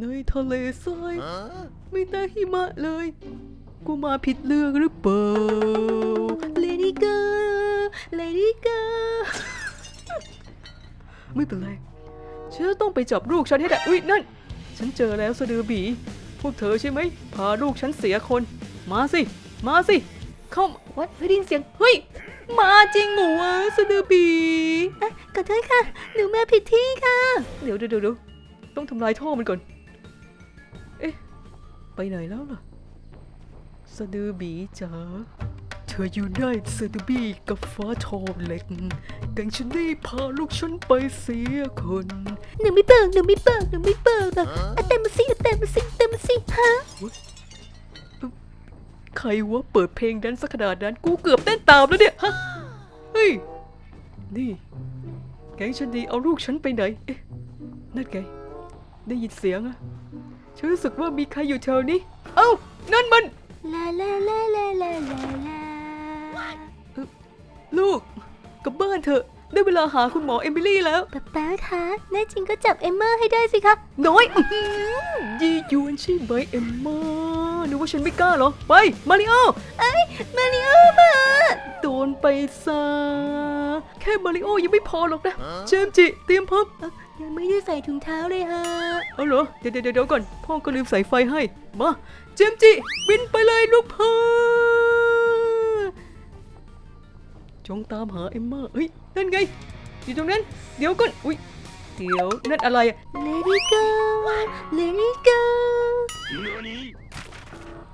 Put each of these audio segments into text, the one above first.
ในทะเลทรายมีแต่หิมะเลย กูมาผิดเรื่องหรือเปล่า Lady Girl Lady Girl ไม่เป็นไรฉันจะต้องไปจับลูกฉันให้ได้อุ๊ยนั่น ฉันเจอแล้วสะดือบี พวกเธอใช่ไหม พาลูกฉันเสียคน มาสิ มาสิ เข้ามาวัดเฮ้ยได้ยินเสียง เฮ้ย มาจริงเหรอวะสะดือบีอะขอโทษค่ะ หนูมาผิดที่ค่ะเดี๋ยวเดี๋ยวเดี๋ยวเดี๋ยวต้องทำลายท่อมันก่อนเอ๊ะ ไปไหนแล้วล่ะสะดือบีจ๋าเธออยู่ได้สะดือบีกับฟ้าทอเหล็กกังฉันได้พาลูกฉันไปเสียคนหนูไม่เปิดหนูไม่เปิดหนูไม่เปิดอะเอาเต็มมาสิเอาเต็มมาสิเอาเต็มมาสิฮะใครวะเปิดเพลงแดันสักขนาดนั้นกูเกือบเต้นตามแล้วเนี่ยฮะเฮ้ยนี่แก๊งฉันดีเอาลูกฉันไปไหนเอ๊ะนั่นไงได้ยินเสียงอะ ฉันรู้สึกว่ามีใครอยู่แถวนี้ เอ้า นั่นมัน ลาลาลาลาลาลาลาลูกกลับบ้านเถอะ ได้เวลาหาคุณหมอเอมิลี่แล้ว ป๊าป๊าคะแน่จริงก็จับเอมเมอร์ให้ได้สิคะ น้อยอื้อหือยียวนใช่ไหมเอ็มมานึกว่าฉันไม่กล้าเหรอ ไป มาริโอ เอ้ย มาริโอมา โดนไปซะ แค่มาริโอยังไม่พอหรอกนะ เจมส์จิ เตรียมพร้อมเอ้า ยังไม่ได้ใส่ถุงเท้าเลยฮะเอาเหรอ เดี๋ยวเดี๋ยวเดี๋ยวก่อน พ่อก็ลืมใส่ไฟให้ มา เจมส์จิ บินไปเลยลูกพ่อจงตามหาเอ็มมาเฮ้ย นั่นไง อยู่ตรงนั้น เดี๋ยวก่อน อุ้ย เดี๋ยว นั่นอะไรอะเลดี้ก็เลดี้ก็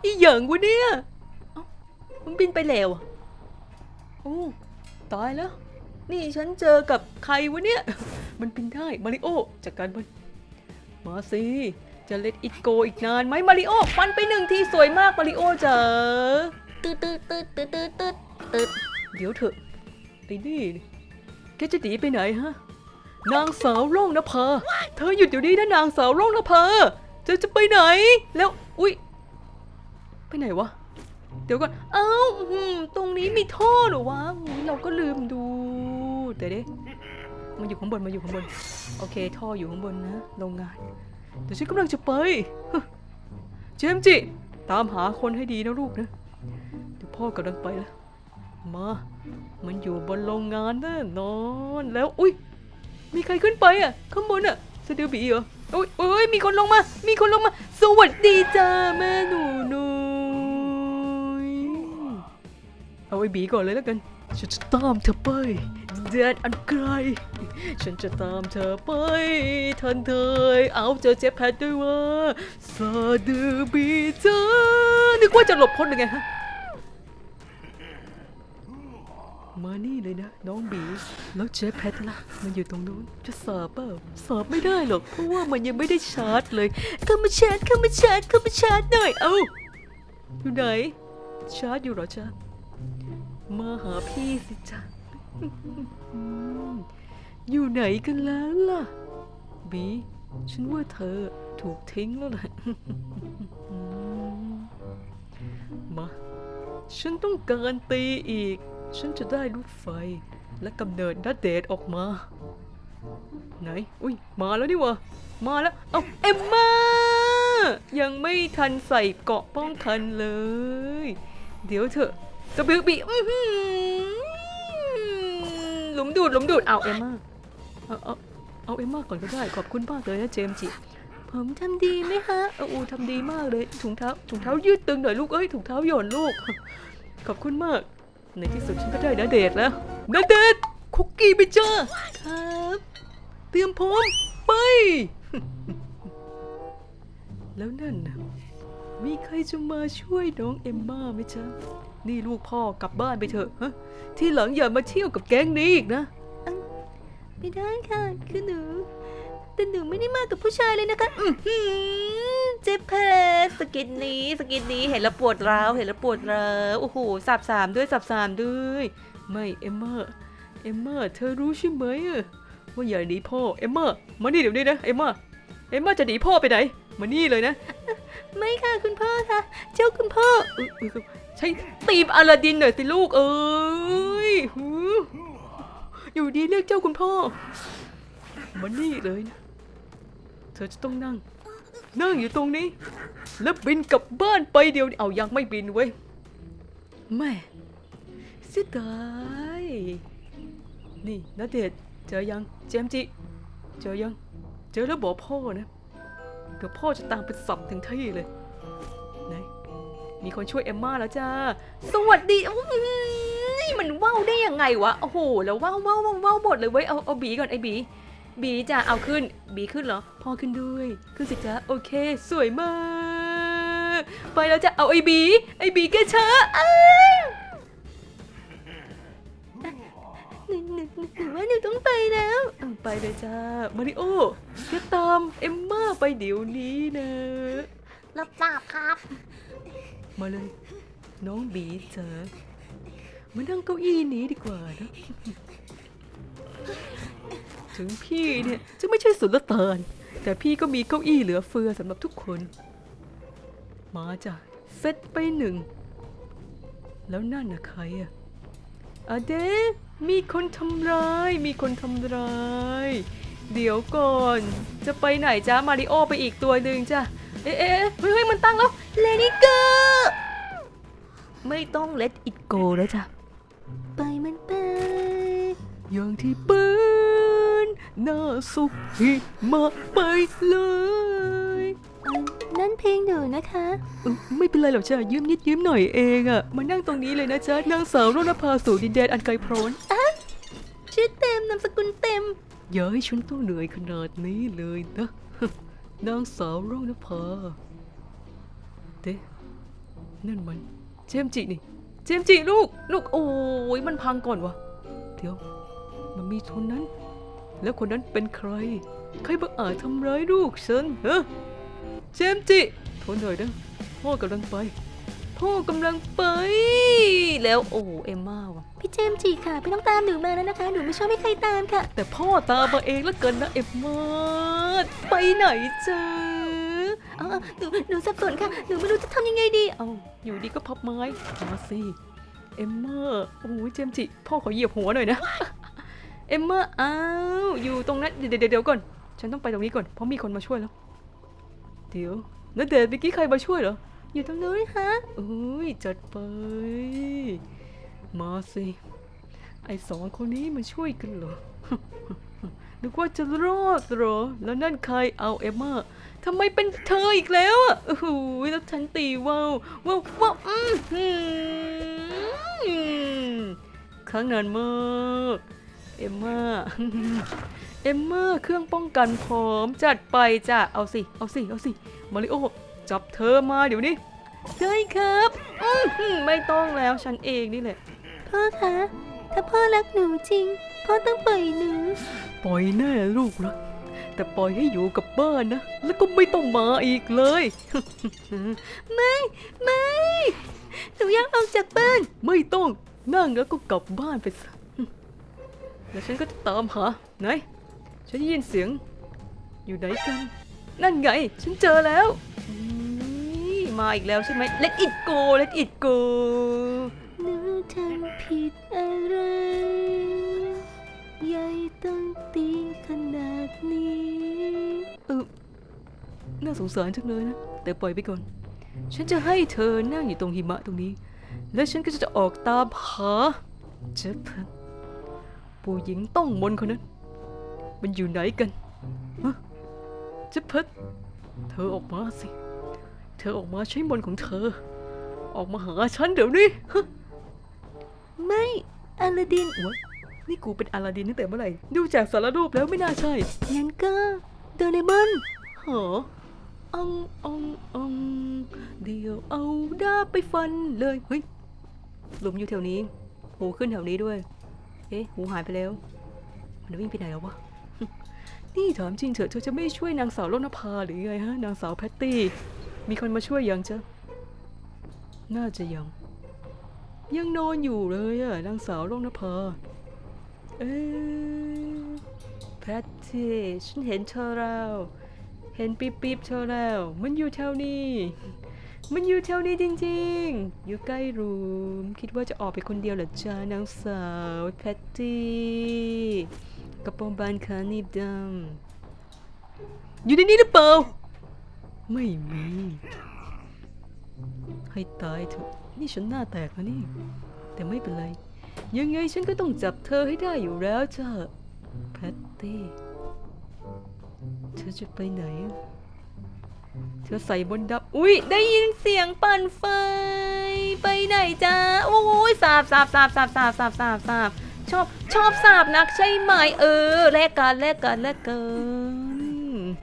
อีหยังวะเนี่ยเอ้ามันบินไปแล้วอะโอ้ ตายแล้ว นี่ฉันเจอกับใครวะเนี่ย มันบินได้ มาริโอจัดการมันมาสิ จะเล็ดอิดโกอีกนานไหมมาริโอฟันไปหนึ่งทีสวยมากมาริโอจ๋าตืดตืดตืดตืดตืดตืดตืดเดี๋ยวเถอะไอ้นี่แกจะหนีไปไหนฮะ นางสาวร่องนภาเธอหยุดอยู่นี่นะนางสาวร่องนภาเธอจะไปไหน แล้วอุ๊ยไปไหนวะ เดี๋ยวก่อน เอ้าอื้อหือตรงนี้มีท่อเหรอวะอุ๊ยเราก็ลืมดู แต่เด้ มันอยู่ข้างบนมันอยู่ข้างบน โอเค ท่ออยู่ข้างบนนะโรงงานเดี๋ยวฉันกำลังจะไปเจมส์จิ ตามหาคนให้ดีนะลูกนะเดี๋ยวพ่อกำลังไปแล้วมา มันอยู่บนโรงงานแน่นอนแล้วอุ้ยมีใครขึ้นไปอะข้างบนอะสะดือบีเหรออุ้ยอุ้ยมีคนลงมา มีคนลงมา สวัสดีจ้าแม่หนูนุยเอาไอ้บีก่อนเลยแล้วกันฉันจะตามเธอไป แดนอันไกล ฉันจะตามเธอไปทันเธอ เอาเจอเจ็บแพทด้วยว่าสะดือบีจ้านึกว่าจะหลบพ้นยังไงฮะ มานี่เลยนะน้องบี แล้วเจ๊แพทล่ะ มันอยู่ตรงนู้น จะสอบเปล่า สอบไม่ได้หรอก เพราะว่ามันยังไม่ได้ชาร์จเลยเข้ามาชาร์จเข้ามาชาร์จเข้ามาชาร์จหน่อย เอ้า อยู่ไหน ชาร์จอยู่เหรอจ๊ะ มาหาพี่สิจ๊ะ อยู่ไหนกันแล้วล่ะ บี ฉันว่าเธอถูกทิ้งแล้วแหละมา ฉันต้องการตีอีก ฉันจะได้ลูกไฟ และกำเนิดนัดเดทออกมา ไหน อุ้ย มาแล้วนี่วะ มาแล้ว เอาเอ็มมายังไม่ทันใส่เกาะป้องกันเลย เดี๋ยวเถอะกระบิวบีอื้อ หลุมดูดหลุมดูดเอาเอมมาเอาเอาเอาเอมมาก่อนก็ได้ขอบคุณมากเลยนะเจมส์จิผมทำดีไหมฮะเอออูทำดีมากเลยถุงเท้าถุงเท้ายืดตึงหน่อยลูกเอ้ยถุงเท้าหย่อนลูก ขอบคุณมาก ในที่สุดฉันก็ได้นาเดทแล้วนาเดทคุกกี้ไปเจ้าครับเตรียมพร้อมไป แล้วนั่นนะมีใครจะมาช่วยน้องเอมม่าไหมจ๊ะ นี่ลูกพ่อกลับบ้านไปเถอะฮะที่หลังอย่ามาเที่ยวกับแก๊งนี้อีกนะ ไม่ได้ค่ะ คือหนู แต่หนูไม่ได้มากับผู้ชายเลยนะคะอื้อหือเจ็บแผลสกินนี้สกินนี้เห็นแล้วปวดร้าวเห็นแล้วปวดร้าวโอ้โหสับสามด้วยสับสามด้วย ไม่เอมม่าเอมม่าเธอรู้ใช่ไหมอะว่าอย่าหนีพ่อเอมม่ามานี่เดี๋ยวนี้นะเอมม่าเอมม่าจะหนีพ่อไปไหนมานี่เลยนะ ไม่ค่ะคุณพ่อค่ะ เจ้าคุณพ่อเออเออ ใช้ตีมอลาดินหน่อยสิลูกเอ้ยอยู่ดีเรียกเจ้าคุณพ่อมานี่เลยนะ เธอจะต้องนั่ง นั่งอยู่ตรงนี้ แล้วบินกลับบ้านไปเดียวเอายังไม่บินเว้ยแม่เสียดายนี่นาเดชเจอยังเจมจิเจอยัง เจอแล้วบอกพ่อนะเดี๋ยวพ่อจะตามไปสับถึงที่เลย มีคนช่วยเอมมาแล้วจ้า สวัสดีอื้อหือนี่มันว่าวได้ยังไงวะ โอ้โห แล้วว่าวว่าวว่าวว่าวหมดเลยเว้ย เอาเอาบีก่อนไอ้บี บีจ้ะเอาขึ้น บีขึ้นเหรอ พอขึ้นด้วย ขึ้นสิจ้าโอเค สวยมาก ไปแล้วจ้ะเอาไอ้บี ไอ้บีแกช้าอ้าหนูหนูหนูหนูว่าหนูต้องไปแล้วไปเลยจ้า มาริโอแกตามเอมมาไปเดี๋ยวนี้นะ รับทราบครับ มาเลย น้องบีเจอมานั่งเก้าอี้นี้ดีกว่านะถึงพี่เนี่ยจะไม่ใช่สุลต่านแต่พี่ก็มีเก้าอี้เหลือเฟือสำหรับทุกคน มาจ้ะเซตไปหนึ่ง แล้วนั่นน่ะใครอะอะเดมีคนทำร้าย มีคนทำร้าย เดี๋ยวก่อน จะไปไหนจ้ามาริโอไปอีกตัวหนึ่งจ้ะ เอ๊ะเอ๊ะเฮ้ยเฮ้ยมันตั้งแล้ว เลนิเกอร์ ไม่ต้อง let it go แล้วจ้ะไปมันไป อย่างที่ปืนน่าสุขหิมาไปเลยเอิ่มนั่นเพลงหนูนะคะเอ้าไม่เป็นไรหรอกจ้ะยืมนิดยืมหน่อยเองอะมานั่งตรงนี้เลยนะจ๊ะนางสาวรณภาสู่ดินแดนอันไกลโพ้นชื่อเต็มนามสกุลเต็มอย่าให้ฉันต้องเหนื่อยขนาดนี้เลยนะนางสาวรณภาเด้นั่นมัน เจมส์จินี่ เจมส์จิลูก ลูกโอ้ยมันพังก่อนวะเดี๋ยว มันมีคนนั้น แล้วคนนั้นเป็นใคร ใครบังอาจทำร้ายลูกฉันฮะเจมส์จิทนหน่อยนะพ่อกำลังไปพ่อกำลังไป แล้วโอ้เอมม่าวะพี่เจมส์จีค่ะ พี่ต้องตามหนูมาแล้วนะคะ หนูไม่ชอบให้ใครตามค่ะ แต่พ่อตามมาเองแล้วเกินนะเอมม่าไปไหนจ้า เออหนูหนูสับสนค่ะ หนูไม่รู้จะทำยังไงดี เอาอยู่ดีก็พับไม้มาสิ เอมเม่าโอ้ยเจมส์จิ พ่อขอเหยียบหัวหน่อยนะ เอมเม่าอ้าว อยู่ตรงนั้น เดี๋ยวเดี๋ยวก่อน ฉันต้องไปตรงนี้ก่อน เพราะมีคนมาช่วยแล้ว เดี๋ยวแล้วเดชเมื่อกี้ใครมาช่วยเหรอ อยู่ตรงนู้นค่ะเอ้ยจัดไป มาสิ ไอสองคนนี้มาช่วยกันเหรอนึกว่าจะรอดเหรอ แล้วนั่นใครเอาเอมเมา ทำไมเป็นเธออีกแล้วอะโอ้โหแล้วฉันตีว่าวว่าวว่าวอืมหืมครั้งนานมากเอมมาเอมมาเครื่องป้องกันพร้อมจัดไปจ้ะเอาสิ เอาสิ เอาสิ มาริโอ จับเธอมาเดี๋ยวนี้ได้ครับอื้อหือไม่ต้องแล้วฉันเองนี่แหละ พ่อคะ ถ้าพ่อรักหนูจริง พ่อต้องปล่อยหนู ปล่อยแน่ลูกรัก แต่ปล่อยให้อยู่กับบ้านนะ แล้วก็ไม่ต้องมาอีกเลย ไม่ไม่หนูอยากออกจากบ้าน ไม่ต้องนั่งแล้วก็กลับบ้านไปซะแล้วฉันก็จะตามหาไหนฉันได้ยินเสียง อยู่ไหนกัน นั่นไง ฉันเจอแล้วนี่มาอีกแล้วใช่ไหม Let it go Let it go สงสารจังเลยนะ แต่ปล่อยไปก่อน ฉันจะให้เธอนั่งอยู่ตรงหิมะตรงนี้ แล้วฉันก็จะออกตามหาเจฟเฟนผู้หญิงต้องมนต์คนนั้น มันอยู่ไหนกันฮะเจฟเฟนเธอออกมาสิ เธอออกมาใช้มนต์ของเธอ ออกมาหาฉันเดี๋ยวนี้ฮะไม่อลาดินวะนี่กูเป็นอลาดินตั้งแต่เมื่อไหร่ ดูจากสารรูปแล้วไม่น่าใช่งั้นก็โดเรมอนหอ องององเดี๋ยวเอาดาบไปฟันเลยเฮ้ยหลุมอยู่แถวนี้ หูขึ้นแถวนี้ด้วย เอ๊ะหูหายไปแล้ว มันวิ่งไปไหนแล้ววะนี่ถามจริงเถอะเธอจะไม่ช่วยนางสาวโลนภาหรือไงฮะนางสาวแพตตี้ มีคนมาช่วยยังจ๊ะน่าจะยัง ยังนอนอยู่เลยอะนางสาวโลนภาเอ๊ะแพตตี้ฉันเห็นเธอแล้ว เห็นปีบปีบเธอแล้ว มันอยู่แถวนี้ มันอยู่แถวนี้จริงๆ อยู่ใกล้รูม คิดว่าจะออกไปคนเดียวเหรอจ้านางสาวแพตตี้กระโปรงบานขานีบดำอยู่ในนี้หรือเปล่า ไม่มี ให้ตายเถอะนี่ฉันหน้าแตกนะนี่ แต่ไม่เป็นไร ยังไงฉันก็ต้องจับเธอให้ได้อยู่แล้วจ้ะแพตตี้ เธอจะไปไหน เธอใส่บนดับ อุ๊ยได้ยินเสียงปั่นไฟ ไปไหนจ้าโอ้ยสาบสาบสาบสาบสาบสาบสาบสาบชอบชอบสาบนักใช่ไหมเออแลกกันแลกกันแลกกัน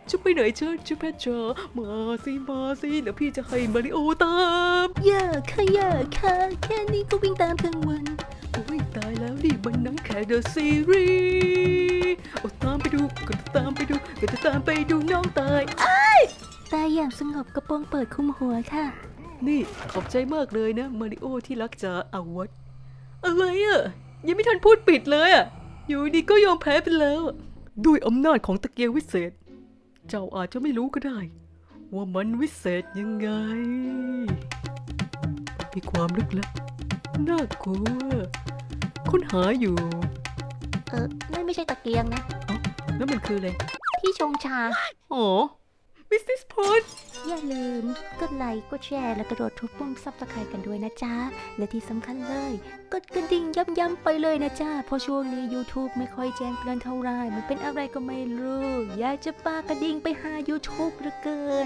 จะไปไหนเชิญจะแพทจามาสิมาสิเดี๋ยวพี่จะให้มาริโอตาม อย่าค่ะอย่าค่ะแค่นี้ก็วิ่งตามทั้งวัน โอ้ยตายแล้วนี่มันหนังแค่เดอะซีรีส์โอ้ตามไปดูก็จะตามไปดูก็จะตามไปดูน้องตายตายอย่างสงบกระโปรงเปิดคลุมหัวค่ะ นี่ขอบใจมากเลยนะมาริโอที่รักจ๋าอาวัตอะไรอะยังไม่ทันพูดปิดเลยอะอยู่ดีก็ยอมแพ้ไปแล้วอะด้วยอำนาจของตะเกียงวิเศษ เจ้าอาจจะไม่รู้ก็ได้ ว่ามันวิเศษยังไง มีความลึกลับ น่ากลัวค้นหาอยู่เออนั่นไม่ใช่ตะเกียงนะ แล้วมันคืออะไร ที่ชงชา อ๋อมิสซิสพอตอย่าลืมกดไลค์กดแชร์และกระโดดทุบปุ่มซับสไครต์กันด้วยนะจ๊ะ และที่สำคัญเลย กดกระดิ่งย้ำๆไปเลยนะจ๊ะ เพราะช่วงนี้ YouTube ไม่ค่อยแจ้งเตือนเท่าไหรมันเป็นอะไรก็ไม่รู้ อยากจะปากระดิ่งไปหา YouTube เหลือเกิน